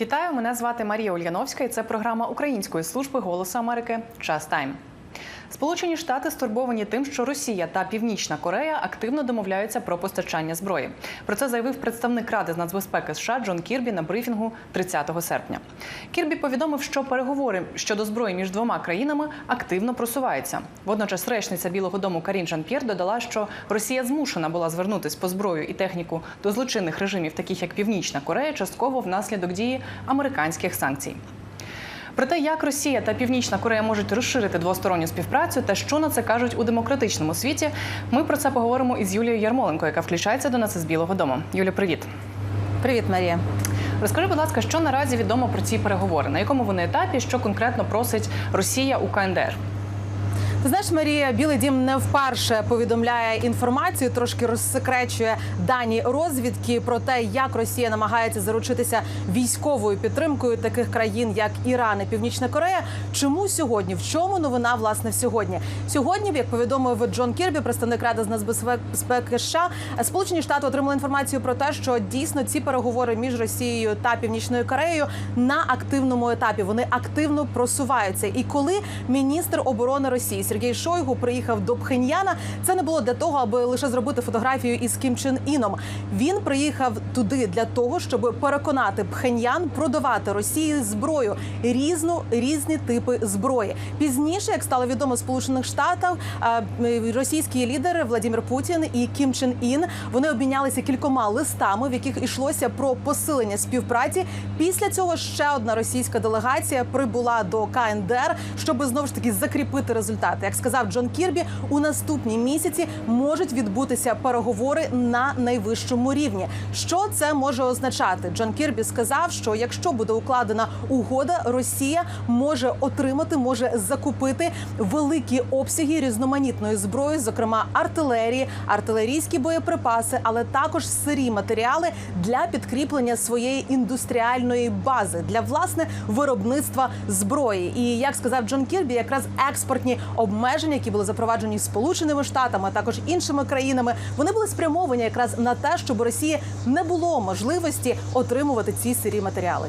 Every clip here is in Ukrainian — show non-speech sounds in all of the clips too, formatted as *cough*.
Вітаю, мене звати Марія Ульяновська, і це програма Української служби голосу Америки. Час тайм. Сполучені Штати стурбовані тим, що Росія та Північна Корея активно домовляються про постачання зброї. Про це заявив представник Ради з нацбезпеки США Джон Кірбі на брифінгу 30 серпня. Кірбі повідомив, що переговори щодо зброї між двома країнами активно просуваються. Водночас речниця Білого Дому Карін Жан-П'єр додала, що Росія змушена була звернутись по зброю і техніку до злочинних режимів, таких як Північна Корея, частково внаслідок дії американських санкцій. Про те, як Росія та Північна Корея можуть розширити двосторонню співпрацю та що на це кажуть у демократичному світі, ми про це поговоримо із Юлією Ярмоленко, яка включається до нас із Білого Дому. Юля, привіт. Привіт, Марія. Розкажи, будь ласка, що наразі відомо про ці переговори? На якому вони етапі, що конкретно просить Росія у КНДР? Ти знаєш, Марія, Білий Дім не вперше повідомляє інформацію, трошки розсекречує дані розвідки про те, як Росія намагається заручитися військовою підтримкою таких країн, як Іран і Північна Корея. Чому сьогодні? В чому новина власне сьогодні? Сьогодні, як повідомив Джон Кірбі, представник ради з нацбезпеки США, Сполучені Штати отримали інформацію про те, що дійсно ці переговори між Росією та Північною Кореєю на активному етапі вони активно просуваються. І коли міністр оборони Росії Сергій Шойгу приїхав до Пхеньяна, це не було для того, аби лише зробити фотографію із Кім Чен Іном. Він приїхав туди для того, щоб переконати Пхеньян продавати Росії зброю різну різні типи зброї. Пізніше, як стало відомо Сполучених Штатів, е, російські лідери Владимир Путін і Кім Чен Ін вони обмінялися кількома листами, в яких йшлося про посилення співпраці. Після цього ще одна російська делегація прибула до КНДР, щоб знову ж таки закріпити результати. Як сказав Джон Кірбі, у наступні місяці можуть відбутися переговори на найвищому рівні. Що це може означати? Джон Кірбі сказав, що якщо буде укладена угода, Росія може отримати, може закупити великі обсяги різноманітної зброї, зокрема артилерії, артилерійські боєприпаси, але також сирі матеріали для підкріплення своєї індустріальної бази для власне виробництва зброї. І як сказав Джон Кірбі, якраз експортні обмеження, які були запроваджені Сполученими Штатами, а також іншими країнами, вони були спрямовані якраз на те, щоб у Росії не було можливості отримувати ці сирі матеріали.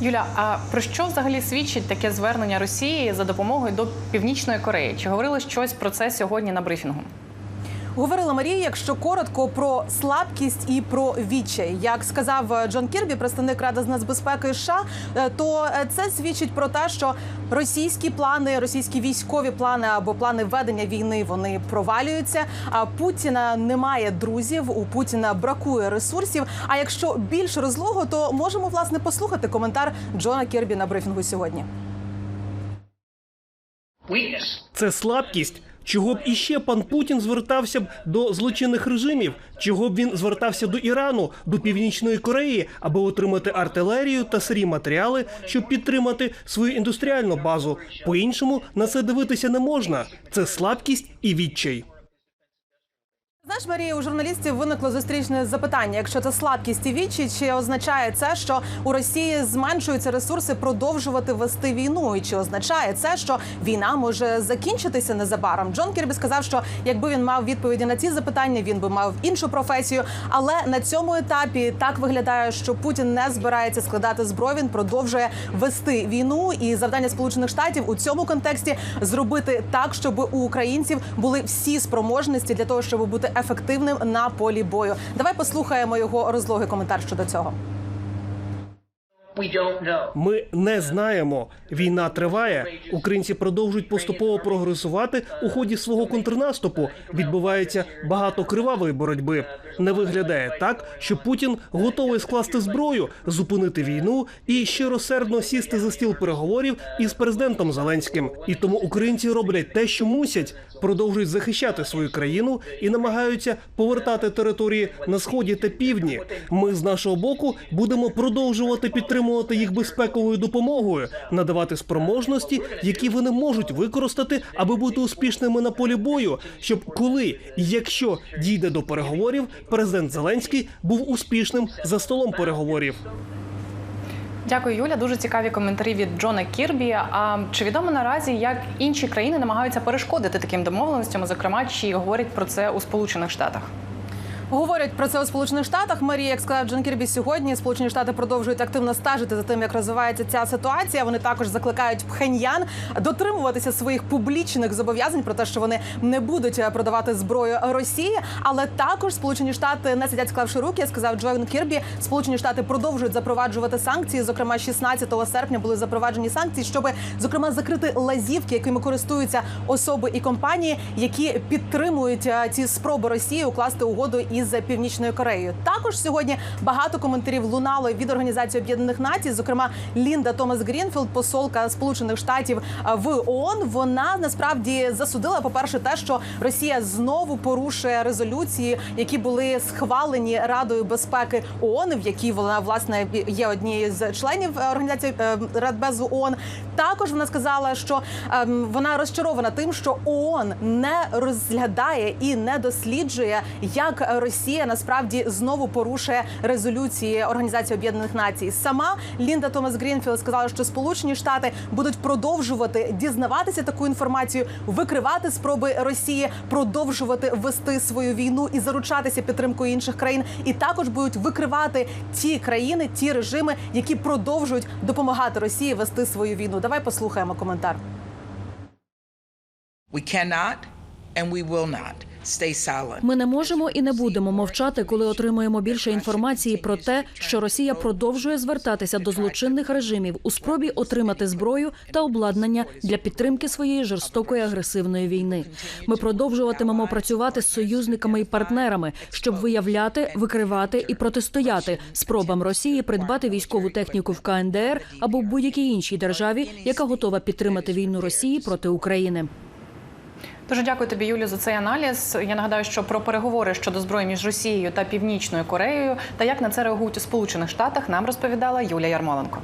Юля, а про що взагалі свідчить таке звернення Росії за допомогою до Північної Кореї? Чи говорили щось про це сьогодні на брифінгу? Говорила Марія, якщо коротко про слабкість і про відчай, як сказав Джон Кірбі, представник ради з нацбезпеки США, е, то е, це свідчить про те, що російські плани, російські військові плани або плани ведення війни вони провалюються. А Путіна немає друзів. У Путіна бракує ресурсів. А якщо більш розлого, то можемо власне послухати коментар Джона Кірбі на брифінгу сьогодні. Це слабкість. Чого б іще пан Путін звертався б до злочинних режимів? Чого б він звертався до Ірану, до Північної Кореї, аби отримати артилерію та сирі матеріали, щоб підтримати свою індустріальну базу? По-іншому на це дивитися не можна. Це слабкість і відчай. Знаєш, Марія, у журналістів виникло зустрічне запитання. Якщо це слабкість і вічі, чи означає це, що у Росії зменшуються ресурси продовжувати вести війну? І чи означає це, що війна може закінчитися незабаром? Джон Кірбі сказав, що якби він мав відповіді на ці запитання, він би мав іншу професію. Але на цьому етапі так виглядає, що Путін не збирається складати зброю. Він продовжує вести війну. І завдання Сполучених Штатів у цьому контексті зробити так, щоб у українців були всі спроможності для того, щоб бути ефективним на полі бою. Давай послухаємо його розлогий коментар щодо цього. Ми не знаємо. Війна триває. Українці продовжують поступово прогресувати у ході свого контрнаступу. Відбувається багато кривавої боротьби. Не виглядає так, що Путін готовий скласти зброю, зупинити війну і щиросердно сісти за стіл переговорів із президентом Зеленським. І тому українці роблять те, що мусять, продовжують захищати свою країну і намагаються повертати території на сході та півдні. Ми з нашого боку будемо продовжувати підтримувати їх безпековою допомогою, надавати спроможності, які вони можуть використати, аби бути успішними на полі бою, щоб коли і якщо дійде до переговорів, президент Зеленський був успішним за столом переговорів. Дякую, Юля. Дуже цікаві коментарі від Джона Кірбі. А чи відомо наразі, як інші країни намагаються перешкодити таким домовленостям? Зокрема, чи говорять про це у Сполучених Штатах? Говорять про це у Сполучених Штатах. Марія, як сказав Джон Кірбі, сьогодні Сполучені Штати продовжують активно стежити за тим, як розвивається ця ситуація. Вони також закликають Пхеньян дотримуватися своїх публічних зобов'язань про те, що вони не будуть е, продавати зброю Росії. Але також Сполучені Штати не сидять склавши руки. Сказав Джон Кірбі. Сполучені Штати продовжують запроваджувати санкції. Зокрема, 16 серпня були запроваджені санкції, щоб зокрема закрити лазівки, якими користуються особи і компанії, які підтримують е, ці спроби Росії укласти угоду із Північною Кореєю. Також сьогодні багато коментарів лунало від Організації Об'єднаних Націй. Зокрема, Лінда Томас Грінфілд, посолка Сполучених Штатів в ООН, Вона насправді засудила, по перше, те, що Росія знову порушує резолюції, які були схвалені Радою безпеки ООН, в якій вона власне є однією з членів е, організації е, Радбезу ООН. Також вона сказала, що ем, вона розчарована тим, що ООН не розглядає і не досліджує, як Росія насправді знову порушує резолюції Організації Об'єднаних Націй. Сама Лінда Томас Грінфілд сказала, що Сполучені Штати будуть продовжувати дізнаватися таку інформацію, викривати спроби Росії, продовжувати вести свою війну і заручатися підтримкою інших країн, і також будуть викривати ті країни, ті режими, які продовжують допомагати Росії вести свою війну. Давай послухаємо коментар. We cannot and we will not. Ми не можемо і не будемо мовчати, коли отримуємо більше інформації про те, що Росія продовжує звертатися до злочинних режимів у спробі отримати зброю та обладнання для підтримки своєї жорстокої агресивної війни. Ми продовжуватимемо працювати з союзниками і партнерами, щоб виявляти, викривати і протистояти спробам Росії придбати військову техніку в КНДР або в будь-якій іншій державі, яка готова підтримати війну Росії проти України. Дуже дякую тобі, Юлі, за цей аналіз. Я нагадаю, що про переговори щодо зброї між Росією та Північною Кореєю та як на це реагують у Сполучених Штатах нам розповідала Юлія Ярмоленко.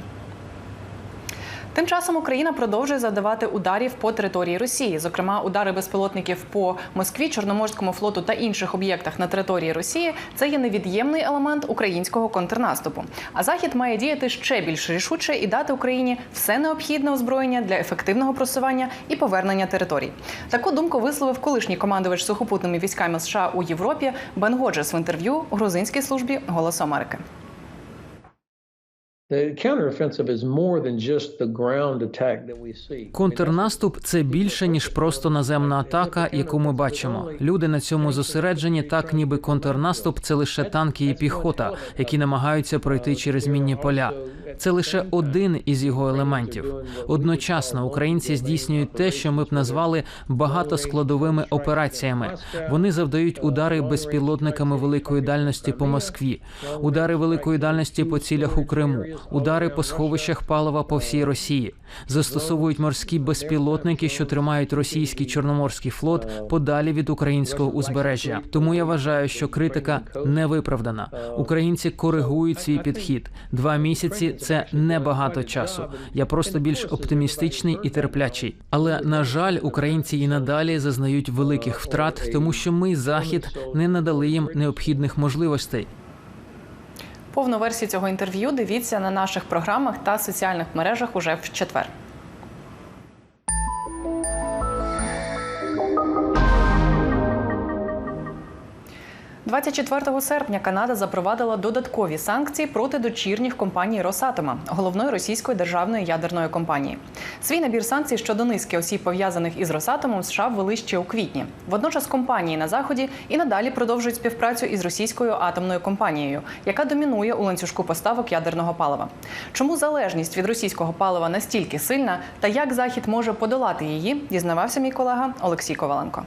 Тим часом Україна продовжує завдавати ударів по території Росії, зокрема, удари безпілотників по Москві, Чорноморському флоту та інших об'єктах на території Росії. Це є невід'ємний елемент українського контрнаступу. А захід має діяти ще більш рішуче і дати Україні все необхідне озброєння для ефективного просування і повернення територій. Таку думку висловив колишній командувач сухопутними військами США у Європі Бен Годжес в інтерв'ю грузинській службі Голосу Америки. Контрнаступ це більше ніж просто наземна атака, яку ми бачимо. Люди на цьому зосереджені, так ніби контрнаступ це лише танки і піхота, які намагаються пройти через мінні поля. Це лише один із його елементів. Одночасно українці здійснюють те, що ми б назвали багатоскладовими операціями. Вони завдають удари безпілотниками великої дальності по Москві, удари великої дальності по цілях у Криму, удари по сховищах палива по всій Росії, застосовують морські безпілотники, що тримають російський чорноморський флот подалі від українського узбережжя. Тому я вважаю, що критика не виправдана. Українці коригують свій підхід. Два місяці це небагато часу. Я просто більш оптимістичний і терплячий. Але на жаль, українці і надалі зазнають великих втрат, тому що ми захід не надали їм необхідних можливостей. Повну версію цього інтерв'ю дивіться на наших програмах та соціальних мережах уже в четвер. – 24 серпня Канада запровадила додаткові санкції проти дочірніх компаній Росатома, головної російської державної ядерної компанії. Свій набір санкцій щодо низки осіб, пов'язаних із Росатомом, США ввели ще у квітні. Водночас компанії на заході і надалі продовжують співпрацю із російською атомною компанією, яка домінує у ланцюжку поставок ядерного палива. Чому залежність від російського палива настільки сильна, та як захід може подолати її, дізнавався мій колега Олексій Коваленко.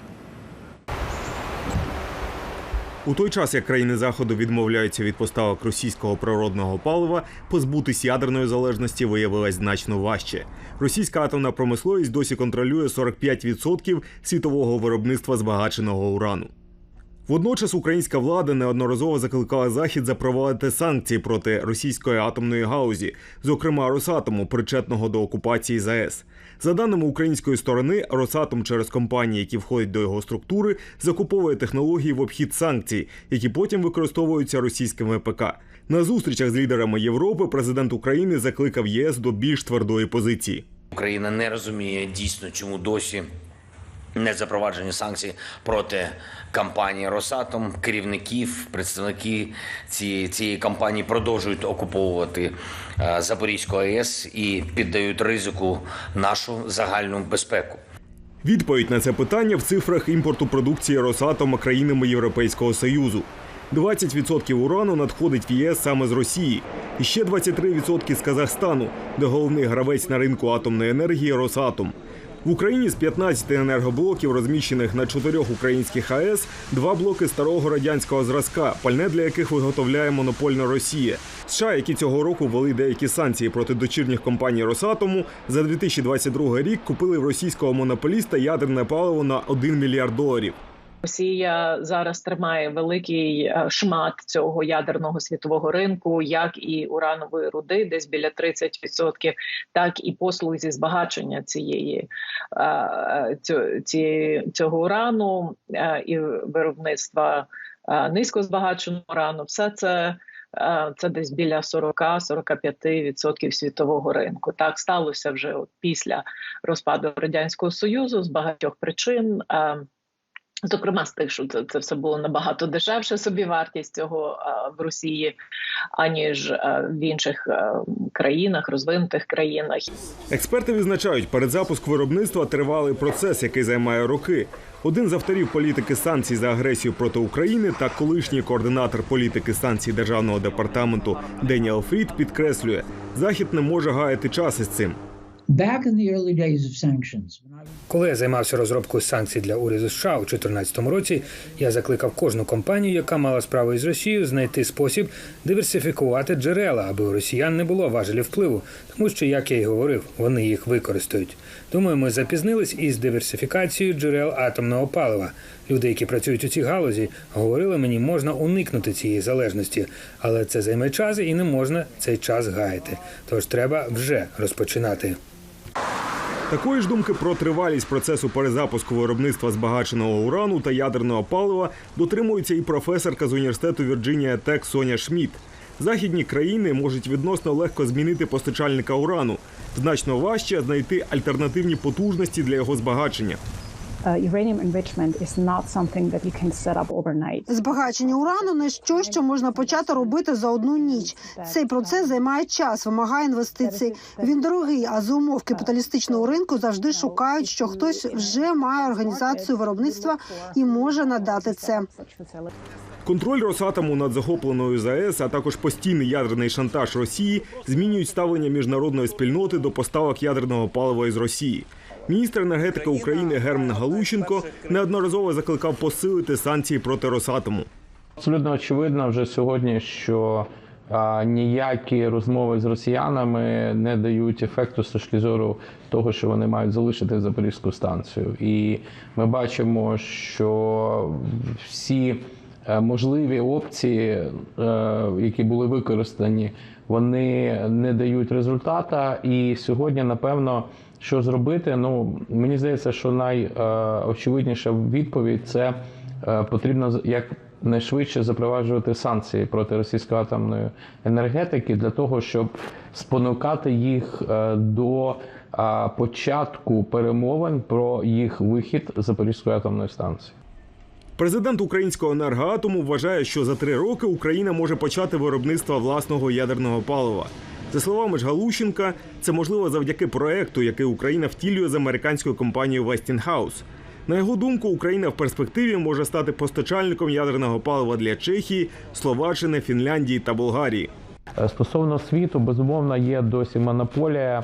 У той час, як країни заходу відмовляються від поставок російського природного палива, позбутись ядерної залежності виявилось значно важче. Російська атомна промисловість досі контролює 45% світового виробництва збагаченого урану. Водночас українська влада неодноразово закликала захід запровадити санкції проти російської атомної гаузі, зокрема Росатому, причетного до окупації ЗАЕС. За даними української сторони, Росатом через компанії, які входять до його структури, закуповує технології в обхід санкцій, які потім використовуються російськими ПК. На зустрічах з лідерами Європи президент України закликав ЄС до більш твердої позиції. Україна не розуміє дійсно, чому досі не запроваджені санкції проти компанії Росатом. Керівників, представники цієї, цієї компанії продовжують окуповувати е, Запорізьку АЕС і піддають ризику нашу загальну безпеку. Відповідь на це питання в цифрах імпорту продукції Росатома країнами Європейського Союзу. 20% урану надходить в ЄС саме з Росії, і ще 23% з Казахстану, де головний гравець на ринку атомної енергії Росатом. В Україні з 15 енергоблоків, розміщених на чотирьох українських АЕС, два блоки старого радянського зразка, пальне для яких виготовляє монопольна Росія. США, які цього року ввели деякі санкції проти дочірніх компаній Росатому, за 2022 рік купили в російського монополіста ядерне паливо на 1 мільярд доларів. Росія зараз тримає великий е, шмат цього ядерного світового ринку, як і уранової руди, десь біля 30%, так і послуг зі збагачення цієї е, цього урану е, і виробництва низькозбагаченого урану. Все це. Це десь біля 40-45% світового ринку. Так сталося вже після розпаду радянського союзу з багатьох причин. Е, Зокрема, з тих, що це, це все було набагато дешевше собівартість цього а, в Росії, аніж а, в інших а, країнах, розвинутих країнах. Експерти відзначають, передзапуск виробництва тривалий процес, який займає роки. Один з авторів політики санкцій за агресію проти України та колишній координатор політики санкцій державного департаменту Деніел Фрід підкреслює, захід не може гаяти час із цим. Коли я займався розробкою санкцій для уряду США у 2014 році, я закликав кожну компанію, яка мала справу із Росією, знайти спосіб диверсифікувати джерела, аби у росіян не було важелів впливу, тому що, як я й говорив, вони їх використають. Думаю, ми запізнились із диверсифікацією джерел атомного палива. Люди, які працюють у цій галузі, говорили мені, можна уникнути цієї залежності, але це займе час і не можна цей час гаяти. Тож треба вже розпочинати. Такої ж думки про тривалість процесу перезапуску виробництва збагаченого урану та ядерного палива дотримується і професорка з університету Вірджинія Тек Соня Шмідт. Західні країни можуть відносно легко змінити постачальника урану. Значно важче знайти альтернативні потужності для його збагачення. Збагачення урану не щось, що можна почати робити за одну ніч. Цей процес займає час, вимагає інвестицій. Він дорогий, а за умов капіталістичного ринку завжди шукають, що хтось вже має організацію виробництва і може надати це. Контроль Росатому над захопленою ЗАЕС, а також постійний ядерний шантаж Росії змінюють ставлення міжнародної спільноти до поставок ядерного палива із Росії. Міністр енергетики України Герман Галущенко неодноразово закликав посилити санкції проти Росатому. Абсолютно очевидно вже сьогодні, що ніякі розмови з росіянами не дають ефекту з точки зору того, що вони мають залишити Запорізьку станцію. І ми бачимо, що всі е, можливі опції, е, які були використані, вони не дають результата. І сьогодні, напевно, що зробити? Ну мені здається, що найочевидніша відповідь це е, потрібно як найшвидше запроваджувати санкції проти російської атомної енергетики для того, щоб спонукати їх е, до початку перемовин про їх вихід з Запорізької атомної станції. Президент українського енергоатому вважає, що за три роки Україна може почати виробництво власного ядерного палива. За словами ж Галущенка, це можливо завдяки проекту, який Україна втілює з американською компанією Westinghouse. На його думку, Україна в перспективі може стати постачальником ядерного палива для Чехії, Словаччини, Фінляндії та Болгарії. Е, Стосовно світу, безумовно, є досі монополія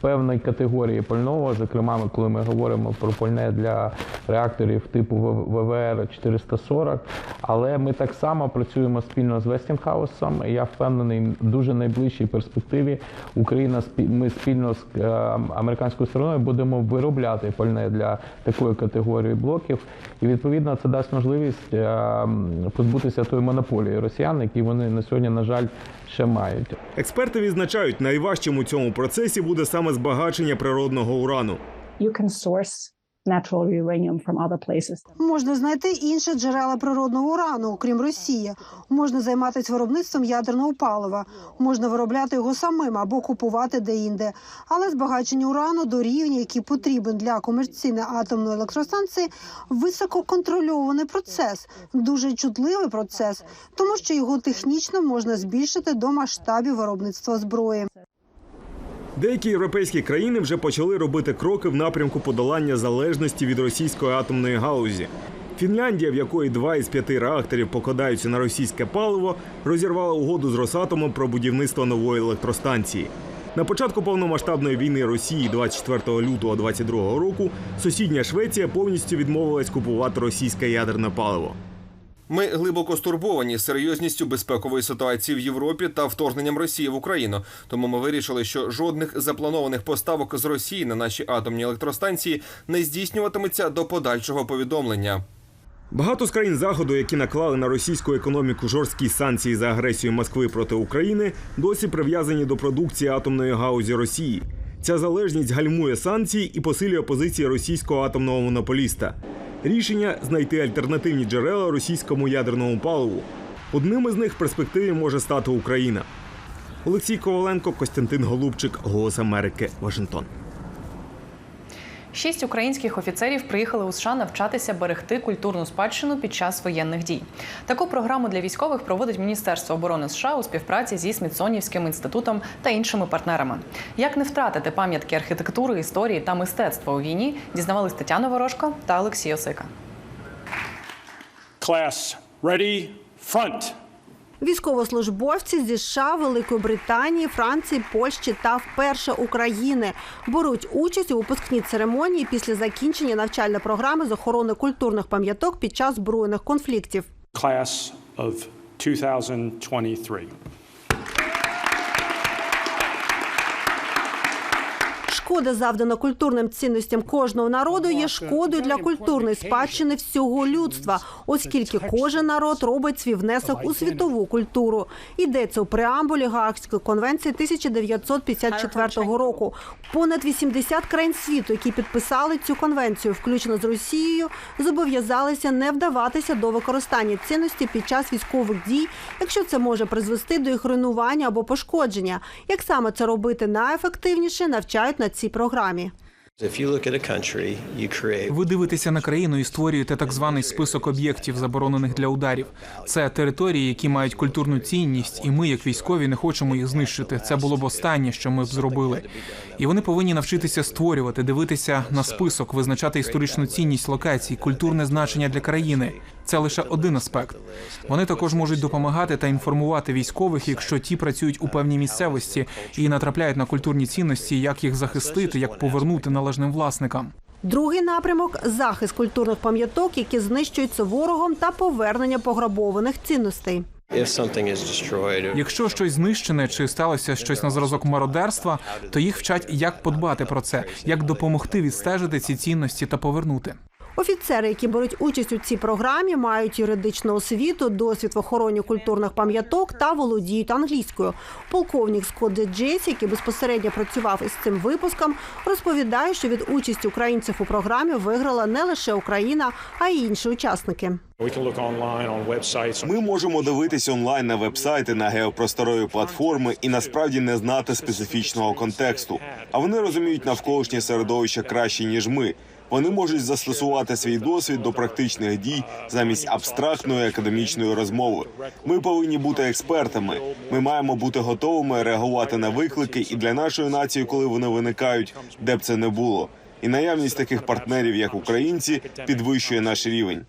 певної категорії пального. Зокрема, коли ми говоримо про пальне для реакторів типу ВВР 440. Але ми так само працюємо спільно з Вестінхаусом. Я впевнений, в дуже найближчій перспективі Україна ми спільно з е, американською стороною будемо виробляти пальне для такої категорії блоків. І відповідно це дасть можливість е, позбутися тої монополії росіян, які вони на сьогодні, на жаль, ще мають. Експерти відзначають, найважчим у цьому процесі буде саме збагачення природного урану. Natural uranium from other places. Можна знайти інші джерела природного урану, окрім Росії. Можна займатися виробництвом ядерного палива, можна виробляти його самим або купувати де-інде. Але збагачення урану до рівня, який потрібен для комерційної атомної електростанції, висококонтрольований процес, дуже чутливий процес, тому що його технічно можна збільшити до масштабів виробництва зброї. Деякі європейські країни вже почали робити кроки в напрямку подолання залежності від російської атомної галузі. Фінляндія, в якої два із п'яти реакторів покладаються на російське паливо, розірвала угоду з Росатомом про будівництво нової електростанції. На початку повномасштабної війни Росії 24 лютого 2022 року сусідня Швеція повністю відмовилась купувати російське ядерне паливо. Ми глибоко стурбовані серйозністю безпекової ситуації в Європі та вторгненням Росії в Україну. Тому ми вирішили, що жодних запланованих поставок з Росії на наші атомні електростанції не здійснюватиметься до подальшого повідомлення. Багато з країн заходу, які наклали на російську економіку жорсткі санкції за агресію Москви проти України, досі прив'язані до продукції атомної гаузі Росії. Ця залежність гальмує санкції і посилює позиції російського атомного монополіста. Рішення знайти альтернативні джерела російському ядерному паливу. Одним із них в перспективі може стати Україна. Олексій Коваленко, Костянтин Голубчик, Голос Америки, Вашингтон. Шість українських офіцерів приїхали у США навчатися берегти культурну спадщину під час воєнних дій. Таку програму для військових проводить Міністерство оборони США у співпраці зі Смітсонівським інститутом та іншими партнерами. Як не втратити пам'ятки архітектури, історії та мистецтва у війні, дізнавались Тетяна Ворожко та Олексій Осика. Class, ready, front. Військовослужбовці зі США, Великої Британії, Франції, Польщі та вперше України беруть участь у випускній церемонії після закінчення навчальної програми з охорони культурних пам'яток під час збройних конфліктів. Class of 2023. Шкода, завдана культурним цінностям кожного народу, є шкодою для культурної спадщини всього людства, оскільки кожен народ робить свій внесок у світову культуру. Йдеться у преамбулі Гаагської конвенції 1954 року. Понад 80 країн світу, які підписали цю конвенцію, включно з Росією, зобов'язалися не вдаватися до використання цінності під час військових дій, якщо це може призвести до їх руйнування або пошкодження. Як саме це робити найефективніше, навчають на цій програмі. Ви дивитеся на країну і створюєте так званий список об'єктів, заборонених для ударів. Це території, які мають культурну цінність, і ми, як військові, не хочемо їх знищити. Це було б останнє, що ми б зробили. І вони повинні навчитися створювати, дивитися на список, визначати історичну цінність локацій, культурне значення для країни. Це лише один аспект. Вони також можуть допомагати та інформувати військових, якщо ті працюють у певній місцевості і натрапляють на культурні цінності, як їх захистити, як повернути належним власникам. Другий напрямок захист культурних пам'яток, які знищуються ворогом, та повернення пограбованих цінностей. Якщо щось знищене чи сталося щось на зразок мародерства, то їх вчать, як подбати про це, як допомогти відстежити ці цінності та повернути. Офіцери, які беруть участь у цій програмі, мають юридичну освіту, досвід в охороні культурних пам'яток та володіють англійською. Полковник Скотт Джейс, який безпосередньо працював із цим випуском, розповідає, що від участі українців у програмі виграла не лише Україна, а й інші учасники. Ми можемо дивитись онлайн на вебсайти на геопросторові платформи і насправді не знати специфічного контексту. А вони розуміють навколишнє середовище краще ніж ми. Вони можуть застосувати свій досвід до практичних дій замість абстрактної академічної розмови. Ми повинні бути експертами. Ми маємо бути готовими реагувати на виклики і для нашої нації, коли вони виникають, де б це не було. І наявність таких партнерів, як українці, підвищує наш рівень.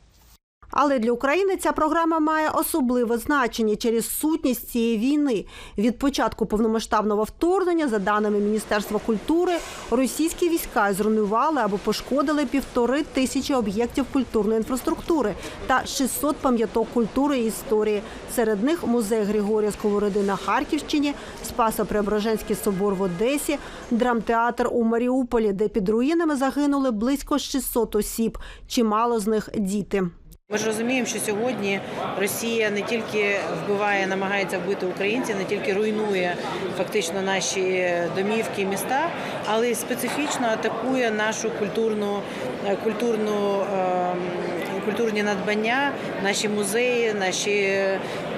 Але для України ця програма має особливе значення через сутність цієї війни. Від початку повномасштабного вторгнення, за даними Міністерства культури, російські війська зруйнували або пошкодили півтори тисячі об'єктів культурної інфраструктури та 600 пам'яток культури і історії. Серед них музей Григорія Сковороди на Харківщині, Спасо-Преображенський собор в Одесі, драмтеатр у Маріуполі, де під руїнами загинули близько 600 осіб. Чимало з них діти. Ми ж розуміємо, що сьогодні Росія не тільки вбиває, намагається вбити українців, не тільки руйнує фактично наші домівки, міста, але й специфічно атакує нашу культурну, культурну ем, культурні надбання, наші музеї, наші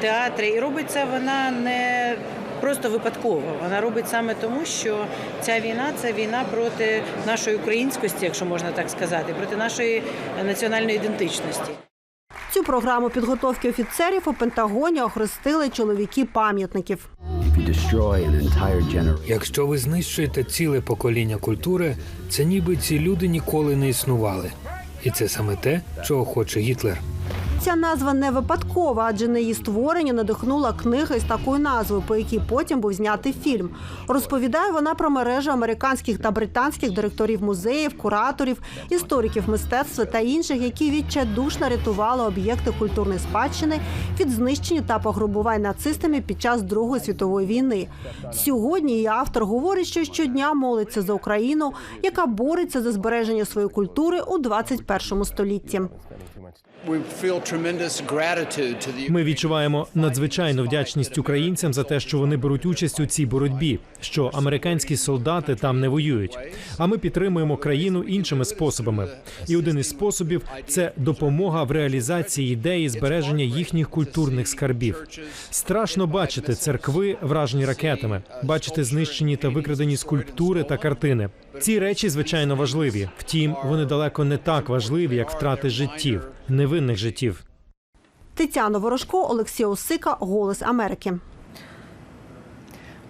театри. І робить це вона не просто випадково. Вона робить саме тому, що ця війна це війна проти нашої українськості, якщо можна так сказати, проти нашої національної ідентичності. Цю програму підготовки офіцерів у Пентагоні охрестили чоловіки пам'ятників. Якщо ви знищуєте ціле покоління культури, це ніби ці люди ніколи не існували. І це саме те, чого хоче Гітлер. Ця назва не випадкова, адже на її створення надихнула книга із такою назвою, по якій потім був знятий фільм. Розповідає вона про мережу американських та британських директорів музеїв, кураторів, істориків мистецтва та інших, які відчайдушно рятували об'єкти культурної спадщини від знищення та пограбувань нацистами під час Другої світової війни. Сьогодні її автор говорить, що щодня молиться за Україну, яка бореться за збереження своєї культури у 21 столітті. Ми відчуваємо надзвичайну вдячність українцям за те, що вони беруть участь у цій боротьбі, що американські солдати там не воюють. А ми підтримуємо країну іншими способами. І один із способів це допомога в реалізації ідеї збереження їхніх культурних скарбів. Страшно бачити церкви, вражені ракетами, бачити знищені та викрадені скульптури та картини. Ці речі звичайно важливі. Втім, вони далеко не так важливі, як втрати життів, невинних життів. Тетяна Ворожко, Олексій Осика, Голос Америки.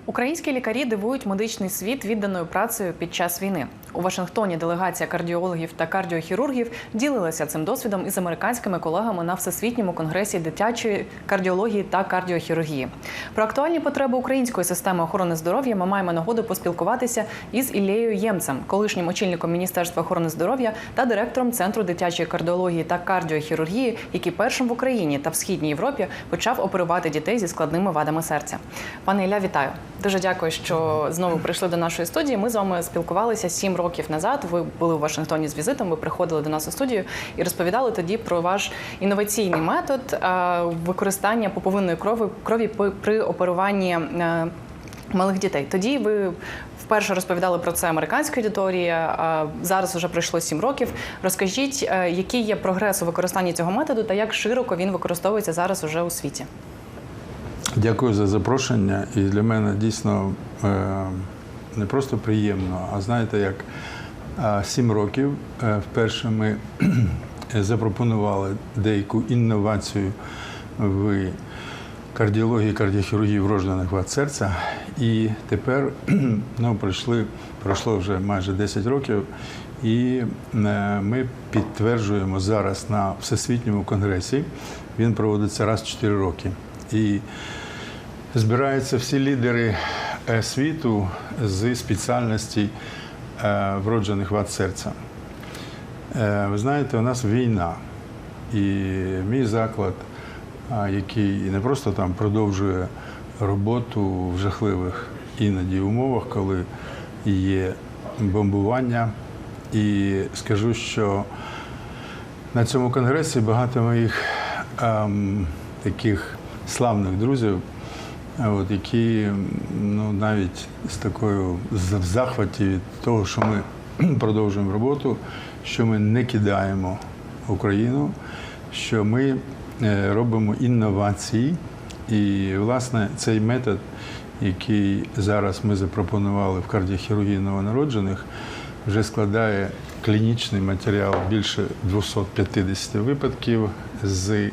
Українські лікарі дивують медичний світ відданою працею під час війни. У Вашингтоні делегація кардіологів та кардіохірургів ділилася цим досвідом із американськими колегами на всесвітньому конгресі дитячої кардіології та кардіохірургії. Про актуальні потреби української системи охорони здоров'я ми маємо нагоду поспілкуватися із Іллею Ємцем, колишнім очільником Міністерства охорони здоров'я та директором центру дитячої кардіології та кардіохірургії, який першим в Україні та в східній Європі почав оперувати дітей зі складними вадами серця. Пане Ілля, вітаю. Дуже дякую, що знову прийшли до нашої студії. Ми з вами спілкувалися сім років назад. Ви були у Вашингтоні з візитом. Ви приходили до нас у студію і розповідали тоді про ваш інноваційний метод е, використання поповинної крові крові при- оперуванні е, малих дітей. Тоді ви вперше розповідали про це американській аудиторії. Зараз вже пройшло сім років. Розкажіть, е, який є прогрес у використанні цього методу та як широко він використовується зараз уже у світі? Дякую за запрошення. І для мене дійсно е, не просто приємно, а знаєте, як е, сім років е, вперше ми *clears throat* запропонували деяку інновацію в кардіології, кардіохірургії вроджених вад серця. І тепер *clears throat* ну, пройшли, пройшло вже майже 10 років, і ми підтверджуємо зараз на всесвітньому конгресі. Він проводиться раз в 4 роки. І збираються всі лідери е, світу з спеціальності е, вроджених вад серця. Е, Ви знаєте, у нас війна, і мій заклад, який не просто там продовжує роботу в жахливих іноді умовах, коли є бомбування. І скажу, що на цьому конгресі багато моїх ем, таких славних друзів, от, які ну, навіть з такою в захваті від того, що ми *clears throat* продовжуємо роботу, що ми не кидаємо Україну, що ми е, робимо інновації. І, власне, цей метод, який зараз ми запропонували в кардіохірургії новонароджених, вже складає клінічний матеріал більше 250 випадків з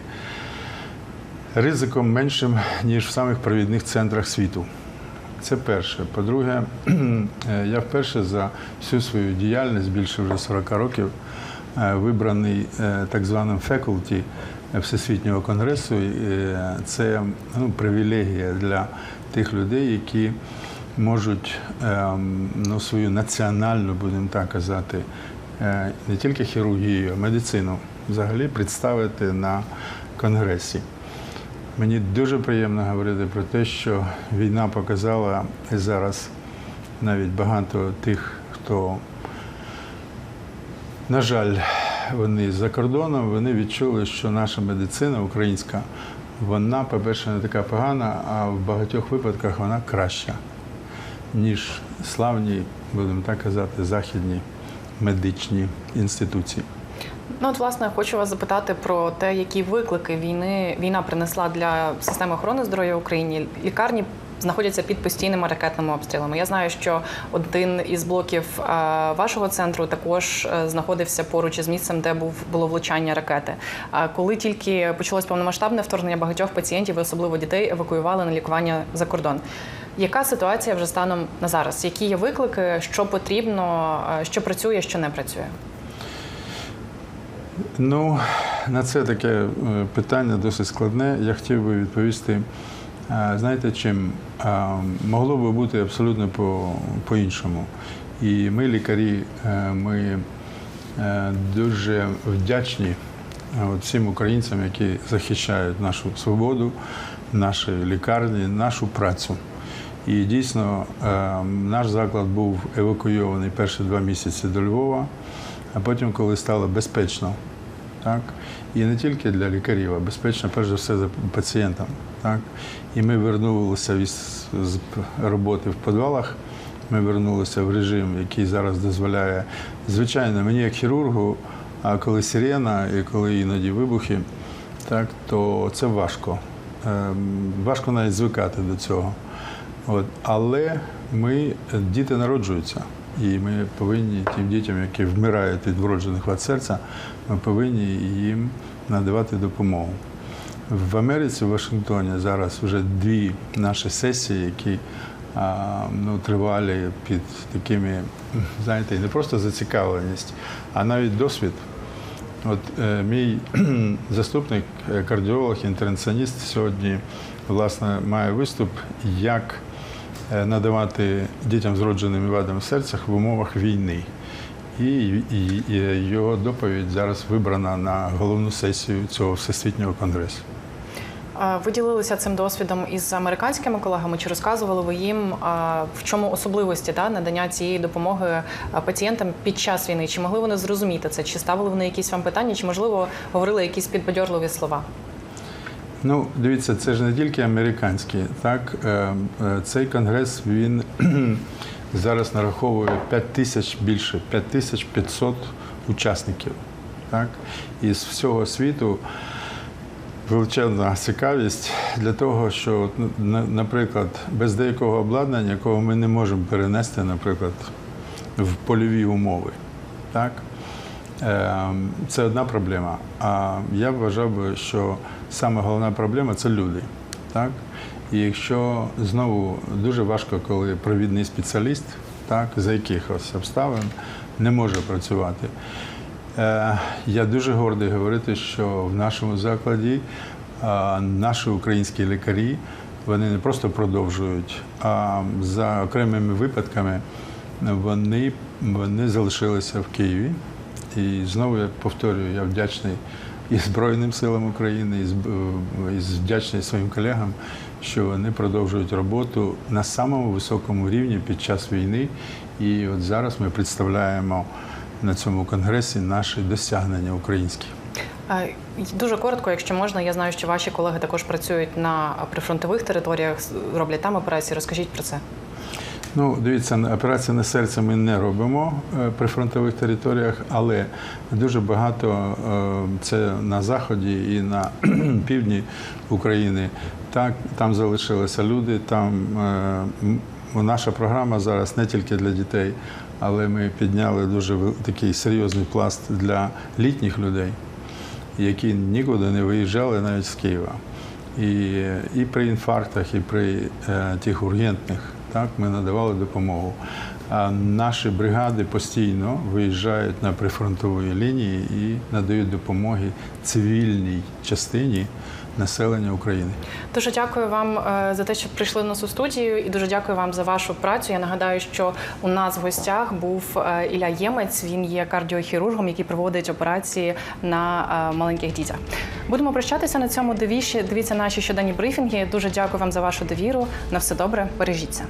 ризиком меншим, ніж в самих провідних центрах світу. Це перше. По-друге, *clears throat* е, я вперше за всю свою діяльність, більше вже 40 років, е, вибраний е, так званим фекулті Всесвітнього конгресу. Це ну, привілегія для тих людей, які можуть ем, ну, свою національну, будемо так казати, не тільки хірургію, а медицину взагалі представити на конгресі. Мені дуже приємно говорити про те, що війна показала і зараз навіть багато тих, хто, на жаль, вони за кордоном, вони відчули, що наша медицина українська, вона, по-перше, не така погана, а в багатьох випадках вона краща, ніж славні, будемо так казати, західні медичні інституції. Ну, от, власне, хочу вас запитати про те, які виклики війни війна принесла для системи охорони здоров'я в Україні. Лікарні знаходяться під постійними ракетними обстрілами. Я знаю, що один із блоків е, вашого центру також е, знаходився поруч із місцем, де був було влучання ракети. А коли тільки почалось повномасштабне вторгнення, багатьох пацієнтів, особливо дітей, евакуювали на лікування за кордон. Яка ситуація вже станом на зараз? Які є виклики, що потрібно, е, що працює, що не працює? Ну, на це таке е, питання досить складне. Я хотів би відповісти. е, Знаєте, чим Е, могло би бути абсолютно по- по-іншому. І ми, лікарі, ми дуже вдячні всім українцям, які захищають нашу свободу, наші лікарні, нашу працю. І дійсно наш заклад був евакуйований перші два місяці до Львова, а потім, коли стало безпечно, так? І не тільки для лікарів, а безпечно, перш за все, за пацієнтам. Так? І ми вернулися з роботи в підвалах. Ми вернулися в режим, який зараз дозволяє. Звичайно, мені як хірургу, а коли сирена і коли іноді вибухи, так, то це важко. Ем, важко навіть звикати до цього. От. Але ми, діти народжуються. І ми повинні тим дітям, які вмирають від вроджених вад серця, ми повинні їм надавати допомогу. В Америці, в Вашингтоні, зараз вже дві наші сесії, які ну, тривалі під такими, знаєте, не просто зацікавленість, а навіть досвід. От е, мій *clears throat* заступник, кардіолог, інтервенціоніст сьогодні власне має виступ, як надавати дітям з родженими вадами серця в умовах війни. І його доповідь зараз вибрана на головну сесію цього всесвітнього конгресу. Ви ділилися цим досвідом із американськими колегами? Чи розказували ви їм, в чому особливості та, надання цієї допомоги пацієнтам під час війни? Чи могли вони зрозуміти це? Чи ставили вони якісь вам питання, чи можливо говорили якісь підбадьорливі слова? Ну, дивіться, це ж не тільки американський. Так, Е, е, цей конгрес він *clears throat* зараз нараховує 5 тисяч більше, 5500 учасників. Так? І з всього світу величезна цікавість для того, що, ну, наприклад, без деякого обладнання, якого ми не можемо перенести, наприклад, в польові умови. Так? Е, Це одна проблема. А я вважав би, що саме головна проблема це люди. Так? І якщо знову дуже важко, коли провідний спеціаліст, так, за якихось обставин не може працювати. Е, Я дуже гордий говорити, що в нашому закладі наші українські лікарі вони не просто продовжують, а за окремими випадками вони, вони залишилися в Києві. І знову я повторюю, я вдячний і Збройним силам України, і зб- вдячний своїм колегам, що вони продовжують роботу на самому високому рівні під час війни. І от зараз ми представляємо на цьому конгресі наші досягнення українські. Е, Дуже коротко, якщо можна, я знаю, що ваші колеги також працюють на прифронтових територіях, роблять там операції. Розкажіть про це. Ну, дивіться, операції на серце ми не робимо е, при фронтових територіях, але дуже багато е, це на заході і на *clears throat* півдні України. Так, там залишилися люди. Там е, наша програма зараз не тільки для дітей, але ми підняли дуже такий серйозний пласт для літніх людей, які нікуди не виїжджали навіть з Києва. І, і при інфарктах, і при тих ургентних так, ми надавали допомогу. А наші бригади постійно виїжджають на прифронтові лінії і надають допомоги цивільній частині населення України. Дуже дякую вам е, за те, що прийшли до нас у студію, і дуже дякую вам за вашу працю. Я нагадаю, що у нас в гостях був е, Ілля Ємець. Він є кардіохірургом, який проводить операції на е, маленьких дітях. Будемо прощатися на цьому. Дивіться, дивіться наші щоденні брифінги. Дуже дякую вам за вашу довіру. На все добре, бережіться.